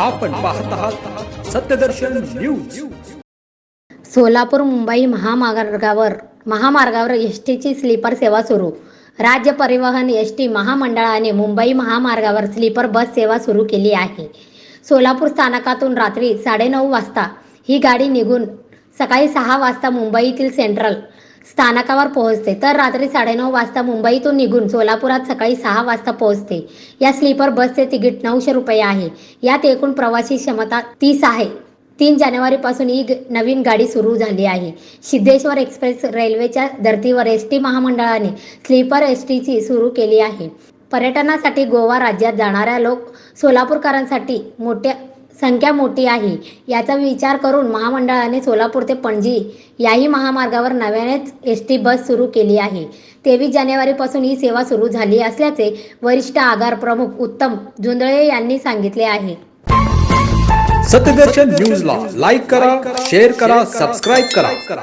आपण पाहत आहात सत्यदर्शन न्यूज. सोलापूर मुंबई महामार्गावर महामार्गावर एस टीची स्लीपर सेवा सुरू. राज्य परिवहन एस टी महामंडळाने मुंबई महामार्गावर स्लीपर बस सेवा सुरू केली आहे. सोलापूर स्थानकातून रात्री साडेनऊ वाजता ही गाडी निघून सकाळी सहा वाजता मुंबईतील सेंट्रल स्थानकावर पोहोचते. तर रात्री साडेनऊ वाजता मुंबईतून निघून सोलापुरात सकाळी सहा वाजता पोहोचते. या स्लीपर बसचे तिकीट नऊशे रुपये आहे. यात एकूण प्रवासी क्षमता तीस आहे. तीन जानेवारीपासून ही नवीन गाडी सुरू झाली आहे. सिद्धेश्वर एक्सप्रेस रेल्वेच्या धर्तीवर एस टी महामंडळाने स्लीपर एस टीची सुरू केली आहे. पर्यटनासाठी गोवा राज्यात जाणाऱ्या लोक सोलापूरकरांसाठी मोठ्या संख्या मोठी आहे. याचा विचार करून महामंडळाने सोलापूर ते पणजी याही महामार्गावर नव्यानेच एस टी बस सुरू केली आहे. तेवीस जानेवारीपासून ही सेवा सुरू झाली असल्याचे वरिष्ठ आगार प्रमुख उत्तम जुंदळे यांनी सांगितले आहे. सत्यदर्शन न्यूजला लाईक करा शेअर करा. सबस्क्राईब करा.